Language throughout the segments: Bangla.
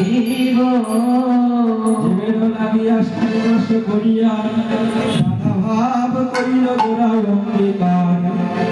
রাখিব জীবের লাগিয়া সন্ন্যাস করিয়া ভাব করিল গোড়ায় অঙ্গীকার।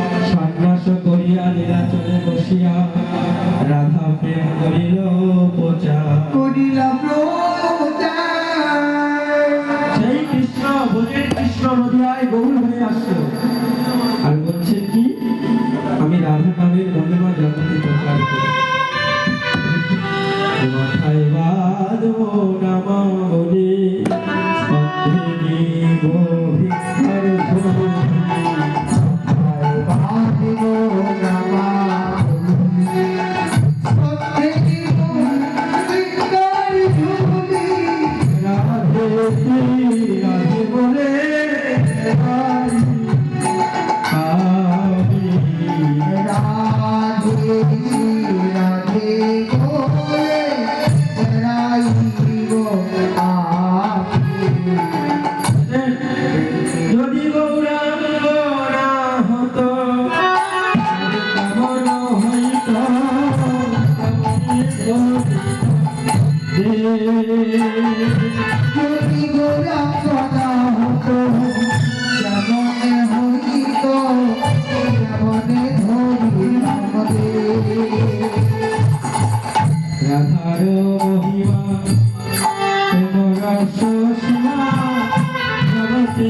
যদি গোরা কথা হতো যেমনে হইত যেমনে ধরি আমাদের রাধার মহিমা প্রেম রস সীমা জগতে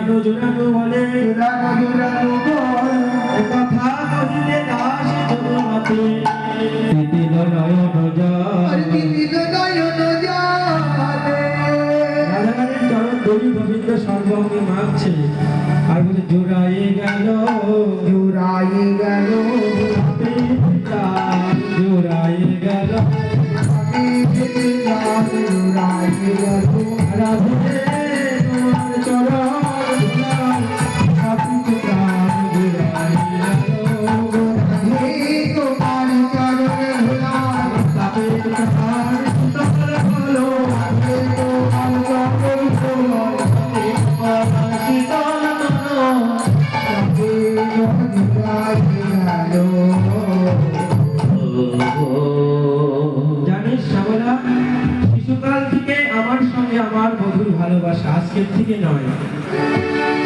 জোড়ানো জোড়ানো বলে। জুড়ানো জুড়ানো বল। এ কথা কহিলে দাস জগন্নাথে। দিদিল নয়ন আর জল। দিদিল নয়ন রাধারানীর চরণ ধুলি গোবিন্দ সর্বঙ্গে মাগছে। আর বলে জোড়ায়ে গেল। জুড়াই গেল। জোড়ায়ে গেল। গেল। রাধে শিশুকাল থেকে আমার সঙ্গে আমার মধুর ভালোবাসা আজকের থেকে নয়।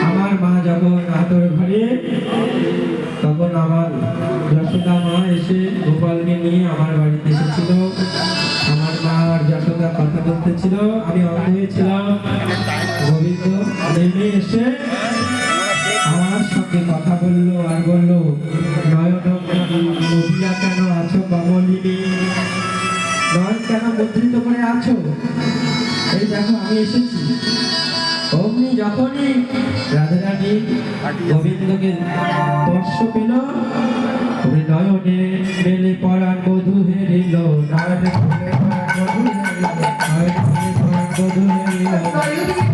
আমার মা যখন আতর ঘরে তখন আমার যশোদা মা এসে গোপালকে নিয়ে আমার বাড়িতে এসেছিল। আমার মা আর যশোদা কথা বলতেছিল। আমি অন্ধ হয়েছিলাম গোবিন্দ নেমে এসে আমার সঙ্গে কথা বলল আর বলল নয়ন কেন আছো কমলিনী? কেন মুদ্রিত করে আছো, এই দেখো আমি এসেছি। অগ্নি যখনই রাধারানী গোবিন্দকে স্পর্শ পেল নয়নে মেলে পড়ার বধু হেরিল নয়নে মেলে পড়ার বধু হেরিল নয়নে মেলে পড়ার বধু হেরিল।